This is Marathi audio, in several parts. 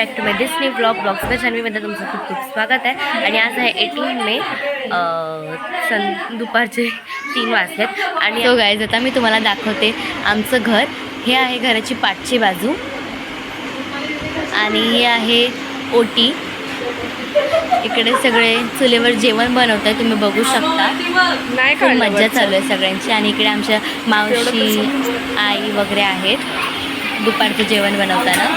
Back to my Disney blog ब्लॉग्सच्या चॅनलमध्ये तुमचं खूप खूप स्वागत आहे. आणि आज आहे एटीन मे सन दुपारचे तीन वाजलेत. आणि तो गायज आता मी तुम्हाला दाखवते आमचं घर. हे आहे घराची पाठची बाजू. आणि हे आहे ओटी. इकडे सगळे चुलीवर जेवण बनवत आहे तुम्ही बघू शकता. नाही खूप मज्जा चालू आहे सगळ्यांची. आणि इकडे आमच्या मावशी आई वगैरे आहेत. दुपारचं जेवण बनवताना.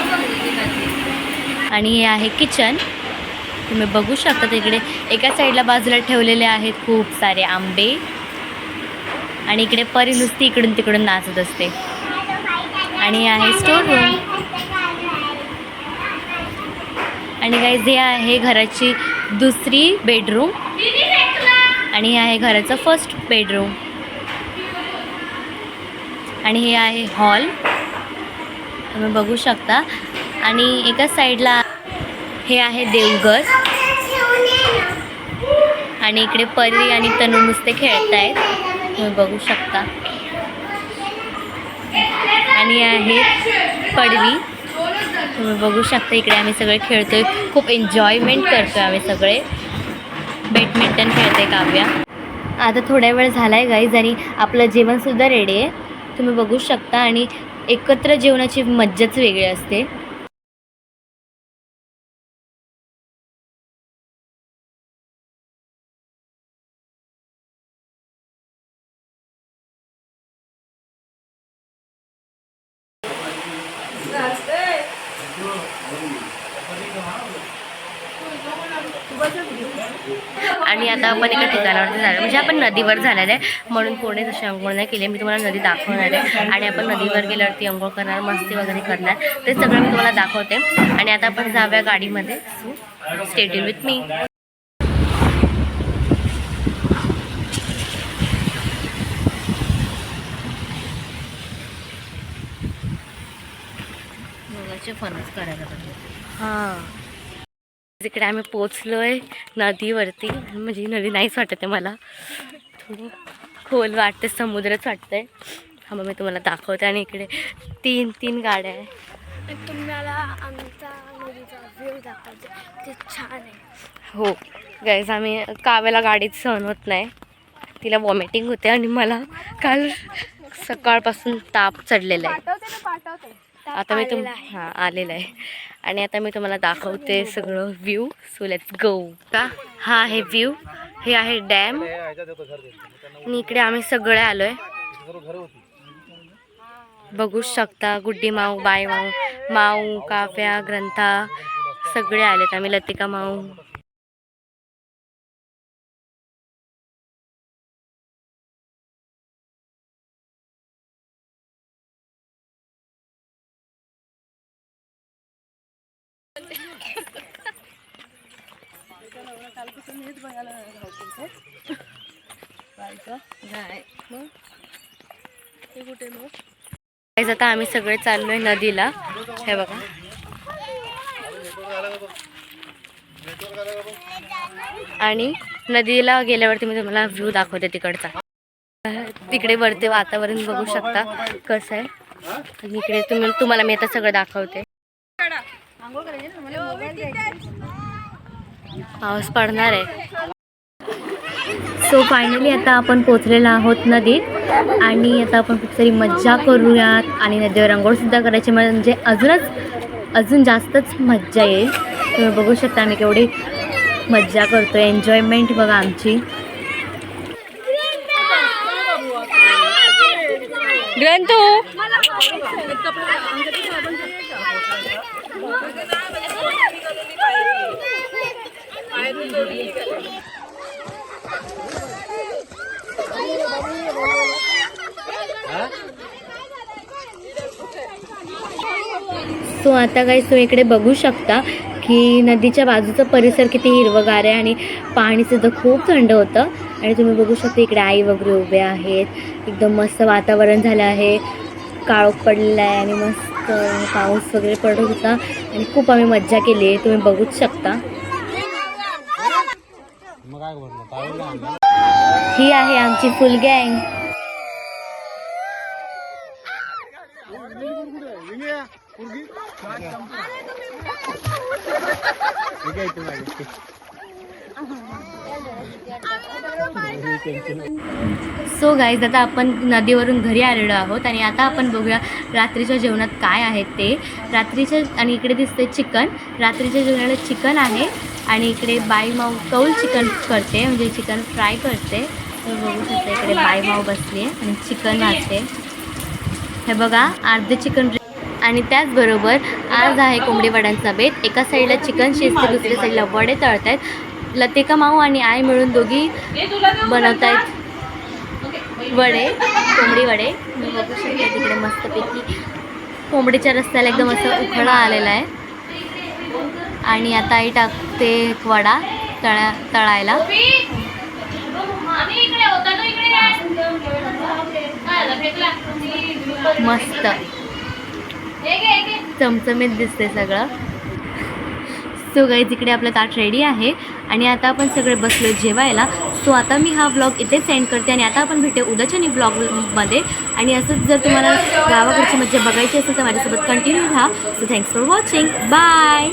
आणि हे आहे किचन. तुम्ही बघू शकता तिकडे एका साईडला बाजूला ठेवलेले आहेत खूप सारे आंबे. आणि इकडे परी नुसती इकडून तिकडून नाचत असते. आणि हे आहे स्टोर रूम आणि काय जे आहे घराची दुसरी बेडरूम आणि हे आहे घराचं फर्स्ट बेडरूम आणि हे आहे हॉल तुम्ही बघू शकता. आणि एका साईडला हे आहे देवघर. आणि इकडे परी आणि तनू नुसते खेळत आहेत तुम्ही बघू शकता. आणि आहे पडवी. तुम्ही बघू शकता इकडे आम्ही सगळे खेळतोय. खूप एन्जॉयमेंट करतोय आम्ही सगळे. बॅडमिंटन खेळतोय काव्या. आता थोड्या वेळ झाला आहे गाईज आणि आपलं जेवणसुद्धा रेडी आहे. तुम्ही बघू शकता आणि एकत्र जेवणाची मज्जाच वेगळी असते. आणि आता आपण एका ठिकाणावरती झालो म्हणजे आपण नदीवर झालेलं आहे. म्हणून कोणीच अशी अंघोळ नाही केली. मी तुम्हाला नदी दाखवणार आहे. आणि आपण नदीवर गेल्यावरती अंघोळ करणार मस्ती वगैरे करणार. ते सगळं मी तुम्हाला दाखवते. आणि आता आपण जाऊया गाडीमध्ये. स्टेट विथ मी फणस करायला हां. इकडे आम्ही पोचलोय नदीवरती म्हणजे नदी नाहीच वाटत आहे मला. थोडं खोल वाटते समुद्रच वाटतंय. हा मग मी तुम्हाला दाखवते. आणि इकडे तीन तीन गाड्या आहे. तुम्हाला आमचा व्ह्यू दाखवते. ते छान आहे. हो. गाईज आम्ही काव्याला गाडीत सहन होत नाही. तिला वॉमिटिंग होते आणि मला काल सकाळपासून ताप चढलेला आहे. आता मी तुम हां आलेलं आहे. आणि आता मी तुम्हाला दाखवते सगळं व्ह्यू सो लेट्स गो का हा आहे व्ह्यू हे आहे डॅम आणि इकडे आम्ही सगळे आलो आहे बघू शकता गुड्डी माऊ बाय माऊ माऊ काव्या ग्रंथा सगळे आलेत. आम्ही लतिका माऊ. Guys, आता आम्ही सगळे चाललोय नदीला. हे बघा. आणि नदीला गेल्यावरती मी तुम्हाला व्ह्यू दाखवते तिकडचा. तिकडे वरती वातावरण बघू शकता कसं आहे. आणि इकडे तुम्ही तुम्हाला मी आता सगळं दाखवते. पाऊस पडणार आहे. सो फायनली आता आपण पोचलेलो आहोत नदीत. आणि आता आपण खूप सारी मज्जा करूयात. आणि नदीवर अंघोळसुद्धा करायची. म्हणजे अजूनच अजून जास्तच मज्जा येईल. तुम्ही बघू शकता आम्ही केवढी मज्जा करतो एन्जॉयमेंट बघा आमची. ग्रंथू! सो आता काही तुम्ही इकडे बघू शकता की नदीच्या बाजूचा परिसर किती हिरवगार आहे आणि पाणीसुद्धा खूप थंड होतं. आणि तुम्ही बघू शकता इकडे आई वगैरे उभे आहेत. एकदम मस्त वातावरण झालं आहे. काळोख पडलेला आहे आणि मस्त पाऊस वगैरे पडत होता. आणि खूप आम्ही मज्जा केली आहे. तुम्ही बघूच शकता. ही आहे आमची फुल गँग सो गाईज आता आपण नदीवरून घरी आलेलो आहोत आणि आता आपण बघूया रात्रीच्या जेवणात काय आहे ते. रात्रीच्या आणि इकडे दिसते चिकन. रात्रीच्या जेवणाला चिकन आहे. आणि इकडे बाई माऊ कौल चिकन करते म्हणजे चिकन फ्राय करते. तर बघू शकता इकडे बाई माऊ बसली आहे आणि चिकन भाजते हे बघा अर्धे चिकन आणि त्याचबरोबर आज आहे कोंबडी वड्यांचा बेत. एका साईडला चिकन शिजते दुसऱ्या साईडला वडे तळत आहेत लतिका माऊ आणि आई मिळून दोघी बनवत आहेत वडे कोंबडी वडे. मी बघू शकते तिकडे मस्तपैकी कोंबडीच्या रस्त्याला एकदम असं उखळा आलेला आहे. आणि आता आई टाकते वडा तळा तळायला. मस्त. चमचमीत दिसते सगळं. सो गाई तिकडे आपलं ताट रेडी आहे. आणि आता आपण सगळे बसलो जेवायला. सो आता मी हा ब्लॉग इथे सेंड करते आणि आता आपण भेटू उद्याच्या नी ब्लॉगमध्ये आणि असंच जर तुम्हाला गावाकडची मज्जा बघायची असेल तर माझ्यासोबत कंटिन्यू राहा. So thanks for watching bye